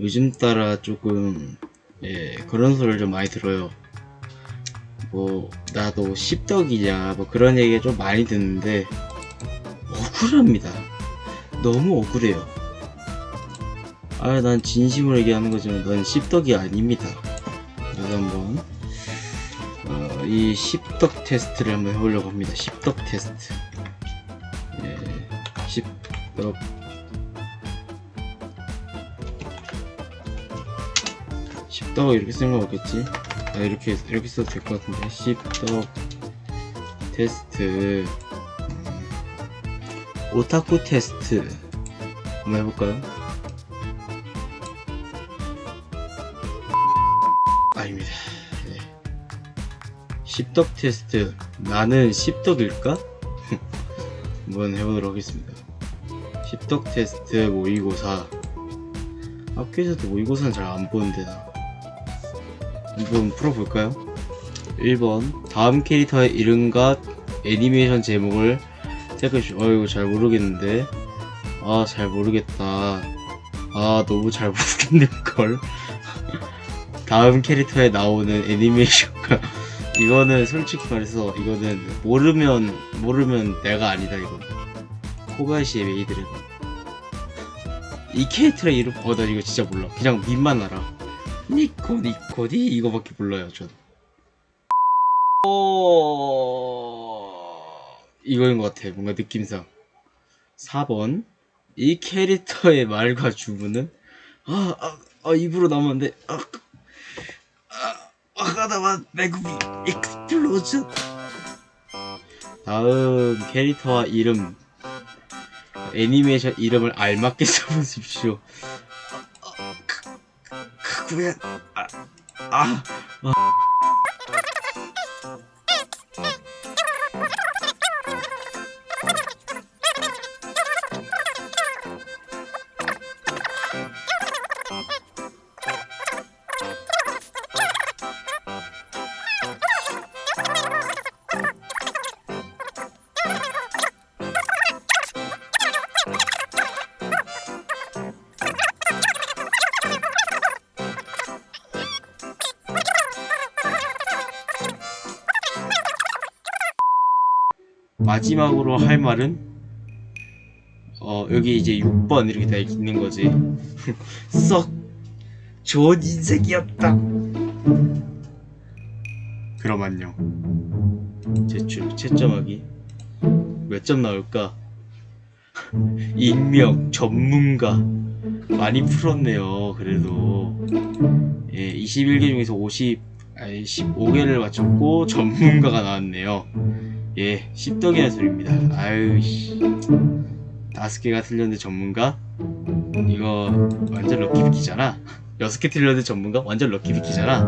요즘 따라 조금 예 그런 소리를 좀 많이 들어요. 뭐 나도 십덕이냐 뭐 그런 얘기가 좀 많이 듣는데 억울합니다. 너무 억울해요. 아 난 진심으로 얘기하는 거지만 넌 십덕이 아닙니다. 그래서 한번 어, 이 십덕 테스트를 한번 해보려고 합니다. 십덕 테스트. 예, 십덕 십덕 이렇게 쓴거 없겠지? 아, 이렇게 이렇게 써도 될 것 같은데 십덕 테스트 음, 오타쿠 테스트 한번 해볼까요? 아닙니다. 네. 십덕 테스트 나는 십덕일까? 한번 해보도록 하겠습니다. 십덕 테스트 모의고사 학교에서도 모의고사는 잘 안 보는데 나 한번 풀어볼까요? 1번 다음 캐릭터의 이름과 애니메이션 제목을 택해주 어 이거 잘 모르겠는데. 아 잘 모르겠다. 아 너무 잘 모르겠는걸. 다음 캐릭터에 나오는 애니메이션과 이거는 솔직히 말해서 이거는 모르면 모르면 내가 아니다 이거 코바야시의 메이드는 이 캐릭터의 이름 어나 이거 진짜 몰라. 그냥 밈만 알아 니코 니코니 이거밖에 몰라요 전 어... 이거인 것 같아 뭔가 느낌상 4번 이 캐릭터의 말과 주문은 아, 아, 아 입으로 나오면 안 돼. 아, 아, 아가다만 매국이 익스플로전. 다음 캐릭터와 이름 애니메이션 이름을 알맞게 써보십시오. 아, 아, 크- 크구야. 아, 아, 마지막으로 할 말은? 어 여기 이제 6번 이렇게 돼 있는 거지. 썩 좋은 인생이었다. 그럼 안녕 제출 채점하기. 몇 점 나올까? 익명 전문가. 많이 풀었네요 그래도. 예 21개 중에서 50 아니 15개를 맞췄고 전문가가 나왔네요 예, 십덕이라는 소리입니다. 아유, 씨. 다섯 개가 틀렸는데 전문가? 이거 완전 럭키비키잖아. 여섯 개 틀렸는데 전문가? 완전 럭키비키잖아.